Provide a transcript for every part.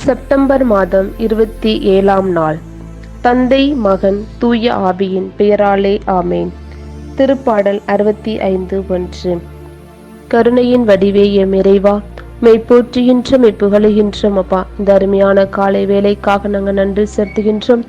September மாதம் இருபத்தி ஏழாம் நாள். தந்தை மகன் தூய ஆவியின் பெயராலே ஆமேன். திருப்பாடல் அறுபத்தி ஐந்து ஒன்று. கருணையின் வடிவே எம் இறைவா மெய் போற்றுகின்ற மெய் புகழுகின்றோம் அப்பா. இந்த அருமையான காலை வேலைக்காக நாங்கள் நன்றி செலுத்துகின்றோம்.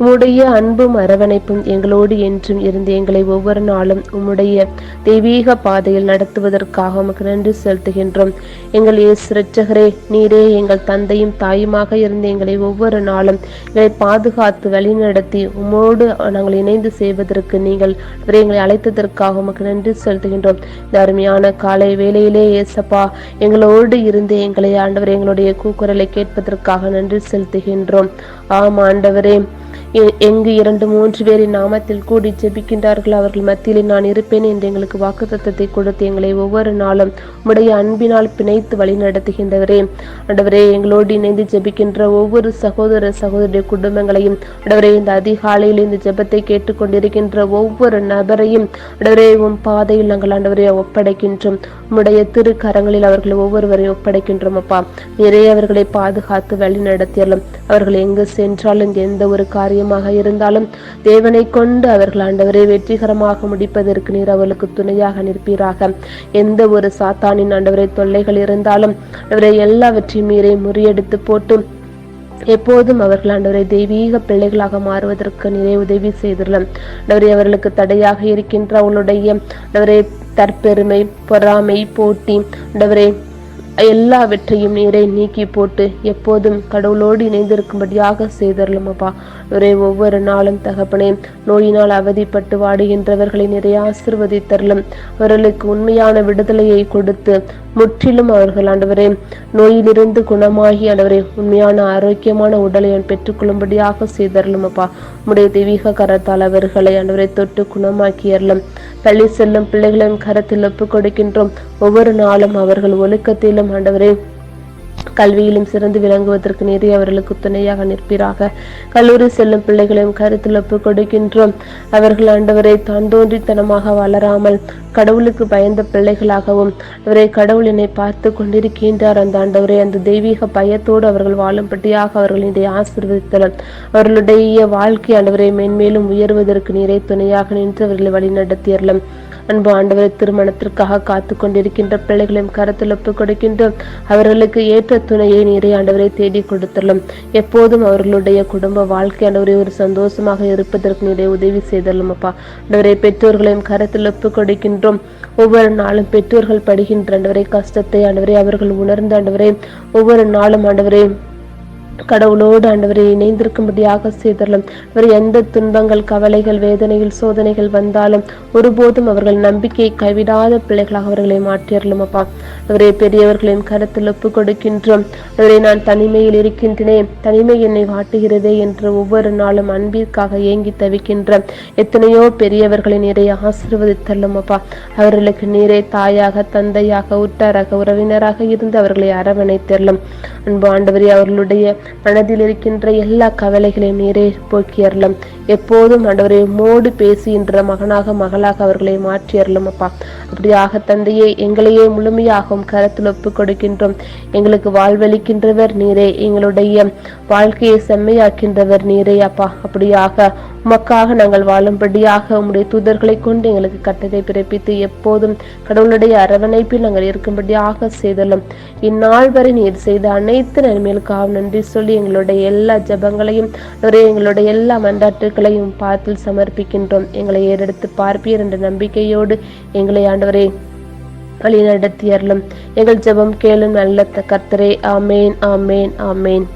உம்முடைய அன்பும் அரவணைப்பும் எங்களோடு என்றும் இருந்து எங்களை ஒவ்வொரு நாளும் உம்முடைய தெய்வீக பாதையில் நடத்துவதற்காக உமக்கு நன்றி செலுத்துகின்றோம். எங்கள் இயேசு இரட்சகரே நீரே எங்கள் தந்தையும் தாயுமாக இருந்து எங்களை ஒவ்வொரு நாளும் எங்களை பாதுகாத்து வழிநடத்தி உம்மோடு நாங்கள் இணைந்து செய்வதற்கு நீங்கள் எங்களை அழைத்ததற்காக உமக்கு நன்றி செலுத்துகின்றோம். இந்த அருமையான காலை வேலையிலே ஏசப்பா எங்களோடு இருந்து எங்களை ஆண்டவர் எங்களுடைய கூக்குரலை கேட்பதற்காக நன்றி செலுத்துகின்றோம். ஆம் ஆண்டவரே எங்கு இரண்டு மூன்று பேரின் நாமத்தில் கூடி ஜெபிக்கின்றார்கள் அவர்கள் மத்தியில் நான் இருப்பேன் என்று எங்களுக்கு வாக்குத்தத்தை கொடுத்து எங்களை ஒவ்வொரு நாளும் உடைய அன்பினால் பிணைத்து வழி நடத்துகின்றவரே. அடவரே எங்களோடு இணைந்து ஜெபிக்கின்ற ஒவ்வொரு சகோதர சகோதரிய குடும்பங்களையும் அடவரே இந்த அதிகாலையில் இந்த ஜெபத்தை கேட்டுக்கொண்டிருக்கின்ற ஒவ்வொரு நபரையும் அடவரே உன் பாதையில் நாங்கள் ஆண்டவரே ஒப்படைக்கின்றோம். உம்முடைய திருக்கரங்களில் அவர்கள் ஒவ்வொருவரையும் ஒப்படைக்கின்றோம் அப்பா. நிறைய அவர்களை பாதுகாத்து வழி நடத்தியலும் அவர்கள் எங்கு சென்றாலும் எந்த ஒரு காரியம் காரியமாக இருந்தாலும் தேவனை கொண்டு அவர்கள் ஆண்டவரை வெற்றிகரமாக முடிப்பதற்கு நீர் அவளுக்கு துணையாக நிற்பீராக. எந்த ஒரு சாத்தானின் ஆண்டவரை தொல்லைகள் இருந்தாலும் அவரை எல்லாவற்றையும் மீறி முறியடித்து போட்டு எப்போதும் அவர்கள் ஆண்டவரை தெய்வீக பிள்ளைகளாக மாறுவதற்கு நிறைய உதவி செய்துள்ளோம் ஆண்டவரே அவர்களுக்கு தடையாக இருக்கின்ற அவளுடைய ஆண்டவரே தற்பெருமை பொறாமை போட்டி ஆண்டவரே எல்லாவற்றையும் நீரை நீக்கி போட்டு எப்போதும் கடவுளோடு இணைந்திருக்கும்படியாக செய்தரலுமப்பா ஒரே ஒவ்வொரு நாளும் தகப்பனே நோயினால் அவதிப்பட்டு வாடுகின்றவர்களை நிறைய ஆசிர்வதித்தரலும் அவர்களுக்கு உண்மையான விடுதலையை கொடுத்து முற்றிலும் அவர்கள் ஆண்டவரே நோயிலிருந்து குணமாகி ஆண்டவரே உண்மையான ஆரோக்கியமான உடலை பெற்றுக்கொள்ளும்படியாக செய்தரலும் அப்பா உடைய தெய்வீக கரத்தால் அவர்களை ஆண்டவரை தொட்டு குணமாக்கியரலும் பள்ளி செல்லும் பிள்ளைகளின் கரத்தில் ஒப்புக் கொடுக்கின்றோம். ஒவ்வொரு நாளும் அவர்கள் ஒழுக்கத்திலும் ஆண்டவரே கல்வியிலும் சிறந்து விளங்குவதற்கு நிறைய அவர்களுக்கு துணையாக நிற்பீராக. கல்லூரி செல்லும் பிள்ளைகளையும் கருத்தில் ஒப்புக் கொடுக்கின்றோம். அவர்கள் ஆண்டவரை தான் தோன்றித்தனமாக வளராமல் கடவுளுக்கு பயந்த பிள்ளைகளாகவும் அவரை கடவுளினை பார்த்து கொண்டிருக்கின்றார். அந்த ஆண்டவரை அந்த தெய்வீக பயத்தோடு அவர்கள் வாழும்படியாக அவர்களுடைய ஆசிர்வதித்தனர். அவர்களுடைய வாழ்க்கை ஆண்டவரை மென்மேலும் உயர்வதற்கு நீரை துணையாக நின்று அவர்களை வழிநடத்தியறலும் அன்பு ஆண்டவரை திருமணத்திற்காக காத்து கொண்டிருக்கின்ற பிள்ளைகளையும் கருத்தில் ஒப்புக் கொடுக்கின்றோம் அவர்களுக்கு ஏற்ற துணையை நீரை ஆண்டவரை தேடி கொடுத்தலும் எப்போதும் அவர்களுடைய குடும்ப வாழ்க்கை ஆண்டவரை ஒரு சந்தோஷமாக இருப்பதற்கு நீரை உதவி செய்தலும் அப்பா. ஆண்டவரை பெற்றோர்களையும் கருத்தில் ஒப்புக் கொடுக்கின்றோம் ஒவ்வொரு நாளும் பெற்றோர்கள் படுகின்ற ஆண்டவரை கஷ்டத்தை ஆண்டவரை அவர்கள் உணர்ந்த ஆண்டவரை ஒவ்வொரு நாளும் ஆண்டவரை கடவுளோடு ஆண்டவரை இணைந்திருக்கும்படியாக செய்தரலும். அவர் எந்த துன்பங்கள் கவலைகள் வேதனைகள் சோதனைகள் வந்தாலும் ஒருபோதும் அவர்கள் நம்பிக்கையை கைவிடாத பிள்ளைகளாக அவர்களை மாற்றியறலும் அப்பா. அவரே பெரியவர்களின் கருத்தில் ஒப்புக் கொடுக்கின்றோம். அவரை நான் தனிமையில் இருக்கின்றேன் தனிமை என்னை வாட்டுகிறதே என்று ஒவ்வொரு நாளும் அன்பிற்காக ஏங்கி தவிக்கின்ற எத்தனையோ பெரியவர்களை நீரை ஆசீர்வதித்தள்ளும் அப்பா. அவர்களுக்கு நீரே தாயாக தந்தையாக உற்றாராக உறவினராக இருந்து அவர்களை அரவணைத்தள்ளும் அன்பு ஆண்டவரே அவர்களுடைய மனதில் இருக்கின்ற எல்லா கவலைகளையும் நீரே போக்கி அருளும். எப்போதும் ஆண்டவரை மோடு பேசுகின்ற மகனாக மகளாக அவர்களை மாற்றி அருளும் அப்பா. அப்படியாக தந்தையே எங்களையே முழுமையாகவும் கருத்தில் ஒப்புக் கொடுக்கின்றோம். எங்களுக்கு வாழ்வளிக்கின்றவர் நீரே எங்களுடைய வாழ்க்கையை செம்மையாக்கின்றவர் நீரே அப்பா. அப்படியாக உமக்காக நாங்கள் வாழும்படியாக உம்முடைய தூதர்களை கொண்டு எங்களுக்கு கட்டளை பிறப்பித்து எப்போதும் கடவுளுடைய அரவணைப்பில் நாங்கள் இருக்கும்படியாக செய்தலும். இந்நாள் வரை நீர் செய்த அனைத்து நன்மைகளுக்காக நன்றி சொல்லி எங்களுடைய எல்லா ஜெபங்களையும் எங்களுடைய எல்லா மன்றாட்டுகளையும் பார்த்து சமர்ப்பிக்கின்றோம். எங்களை ஏறெடுத்து பார்ப்பீர் என்ற நம்பிக்கையோடு எங்களை ஆண்டவரே வழி நடத்தியறலும் எங்கள் ஜெபம் கேளும் நல்ல கர்த்தரே ஆமேன் ஆமேன் ஆமேன்.